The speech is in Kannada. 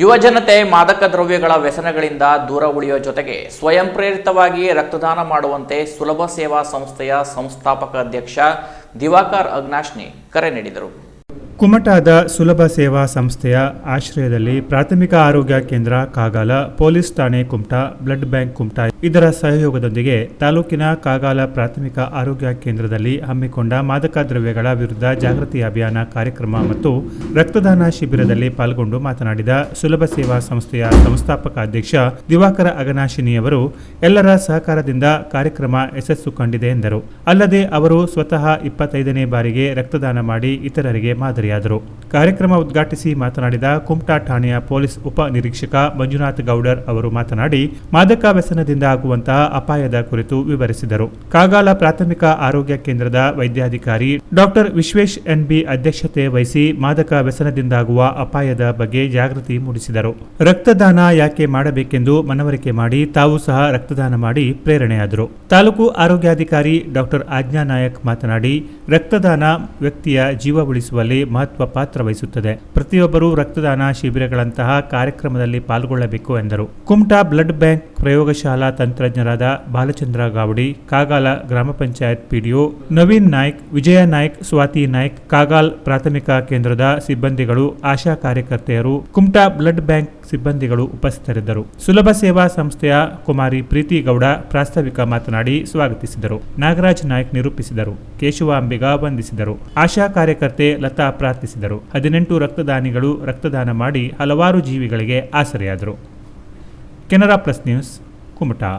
ಯುವಜನತೆ ಮಾದಕ ದ್ರವ್ಯಗಳ ವ್ಯಸನಗಳಿಂದ ದೂರ ಉಳಿಯುವ ಜೊತೆಗೆ ಸ್ವಯಂ ಪ್ರೇರಿತವಾಗಿ ರಕ್ತದಾನ ಮಾಡುವಂತೆ ಸುಲಭ ಸೇವಾ ಸಂಸ್ಥೆಯ ಸಂಸ್ಥಾಪಕ ಅಧ್ಯಕ್ಷ ದಿವಾಕರ್ ಅಗ್ನಾಶ್ನಿ ಕರೆ ನೀಡಿದರು. ಕುಮಟಾದ ಸುಲಭ ಸೇವಾ ಸಂಸ್ಥೆಯ ಆಶ್ರಯದಲ್ಲಿ ಪ್ರಾಥಮಿಕ ಆರೋಗ್ಯ ಕೇಂದ್ರ ಕಾಗಾಲ ಪೊಲೀಸ್ ಠಾಣೆ ಕುಮಟಾ, ಬ್ಲಡ್ ಬ್ಯಾಂಕ್ ಕುಮಟಾ ಇದರ ಸಹಯೋಗದೊಂದಿಗೆ ತಾಲೂಕಿನ ಕಾಗಾಲ ಪ್ರಾಥಮಿಕ ಆರೋಗ್ಯ ಕೇಂದ್ರದಲ್ಲಿ ಹಮ್ಮಿಕೊಂಡ ಮಾದಕ ದ್ರವ್ಯಗಳ ವಿರುದ್ಧ ಜಾಗೃತಿ ಅಭಿಯಾನ ಕಾರ್ಯಕ್ರಮ ಮತ್ತು ರಕ್ತದಾನ ಶಿಬಿರದಲ್ಲಿ ಪಾಲ್ಗೊಂಡು ಮಾತನಾಡಿದ ಸುಲಭ ಸೇವಾ ಸಂಸ್ಥೆಯ ಸಂಸ್ಥಾಪಕ ಅಧ್ಯಕ್ಷ ದಿವಾಕರ ಅಗನಾಶಿನಿಯವರು, ಎಲ್ಲರ ಸಹಕಾರದಿಂದ ಕಾರ್ಯಕ್ರಮ ಯಶಸ್ಸು ಕಂಡಿದೆ ಎಂದರು. ಅಲ್ಲದೆ ಅವರು ಸ್ವತಃ ಇಪ್ಪತ್ತೈದನೇ ಬಾರಿಗೆ ರಕ್ತದಾನ ಮಾಡಿ ಇತರರಿಗೆ ಮಾದರಿಯಾದರು. ಕಾರ್ಯಕ್ರಮ ಉದ್ಘಾಟಿಸಿ ಮಾತನಾಡಿದ ಕುಮಟಾ ಠಾಣೆಯ ಪೊಲೀಸ್ ಉಪ ನಿರೀಕ್ಷಕ ಮಂಜುನಾಥ್ ಗೌಡರ್ ಅವರು ಮಾತನಾಡಿ, ಮಾದಕ ವ್ಯಸನದಿಂದ ಆಗುವಂತಹ ಅಪಾಯದ ಕುರಿತು ವಿವರಿಸಿದರು. ಕಾಗಾಲ ಪ್ರಾಥಮಿಕ ಆರೋಗ್ಯ ಕೇಂದ್ರದ ವೈದ್ಯಾಧಿಕಾರಿ ಡಾಕ್ಟರ್ ವಿಶ್ವೇಶ್ ಎನ್ಬಿ ಅಧ್ಯಕ್ಷತೆ ವಹಿಸಿ ಮಾದಕ ವ್ಯಸನದಿಂದಾಗುವ ಅಪಾಯದ ಬಗ್ಗೆ ಜಾಗೃತಿ ಮೂಡಿಸಿದರು. ರಕ್ತದಾನ ಯಾಕೆ ಮಾಡಬೇಕೆಂದು ಮನವರಿಕೆ ಮಾಡಿ ತಾವು ಸಹ ರಕ್ತದಾನ ಮಾಡಿ ಪ್ರೇರಣೆಯಾದರು. ತಾಲೂಕು ಆರೋಗ್ಯಾಧಿಕಾರಿ ಡಾಕ್ಟರ್ ಆಜ್ಞಾ ನಾಯಕ್ ಮಾತನಾಡಿ, ರಕ್ತದಾನ ವ್ಯಕ್ತಿಯ ಜೀವ ಉಳಿಸುವಲ್ಲಿ ಮಹತ್ವ ಪಾತ್ರ ವಹಿಸುತ್ತದೆ. ಪ್ರತಿಯೊಬ್ಬರೂ ರಕ್ತದಾನ ಶಿಬಿರಗಳಂತಹ ಕಾರ್ಯಕ್ರಮದಲ್ಲಿ ಪಾಲ್ಗೊಳ್ಳಬೇಕು ಎಂದರು. ಕುಮಟಾ ಬ್ಲಡ್ ಬ್ಯಾಂಕ್ ಪ್ರಯೋಗಶಾಲಾ ತಂತ್ರಜ್ಞರಾದ ಬಾಲಚಂದ್ರ ಗಾವಡಿ, ಕಾಗಾಲ ಗ್ರಾಮ ಪಂಚಾಯತ್ ಪಿಡಿಒ, ನವೀನ್ ನಾಯ್ಕ್, ವಿಜಯ ನಾಯ್ಕ್, ಸ್ವಾತಿ ನಾಯ್ಕ್, ಕಾಗಾಲ್ ಪ್ರಾಥಮಿಕ ಕೇಂದ್ರದ ಸಿಬ್ಬಂದಿಗಳು, ಆಶಾ ಕಾರ್ಯಕರ್ತೆಯರು, ಕುಮಟಾ ಬ್ಲಡ್ ಬ್ಯಾಂಕ್ ಸಿಬ್ಬಂದಿಗಳು ಉಪಸ್ಥಿತರಿದ್ದರು. ಸುಲಭ ಸೇವಾ ಸಂಸ್ಥೆಯ ಕುಮಾರಿ ಪ್ರೀತಿ ಗೌಡ ಪ್ರಾಸ್ತಾವಿಕ ಮಾತನಾಡಿ ಸ್ವಾಗತಿಸಿದರು. ನಾಗರಾಜ್ ನಾಯ್ಕ್ ನಿರೂಪಿಸಿದರು. ಕೇಶವ ಅಂಬಿಗ ವಂದಿಸಿದರು. ಆಶಾ ಕಾರ್ಯಕರ್ತೆ ಲತಾ ಪ್ರಾರ್ಥಿಸಿದರು. ಹದಿನೆಂಟು ರಕ್ತದಾನಿಗಳು ರಕ್ತದಾನ ಮಾಡಿ ಹಲವಾರು ಜೀವಿಗಳಿಗೆ ಆಸರೆಯಾದರು. Canara plus news. කුමටා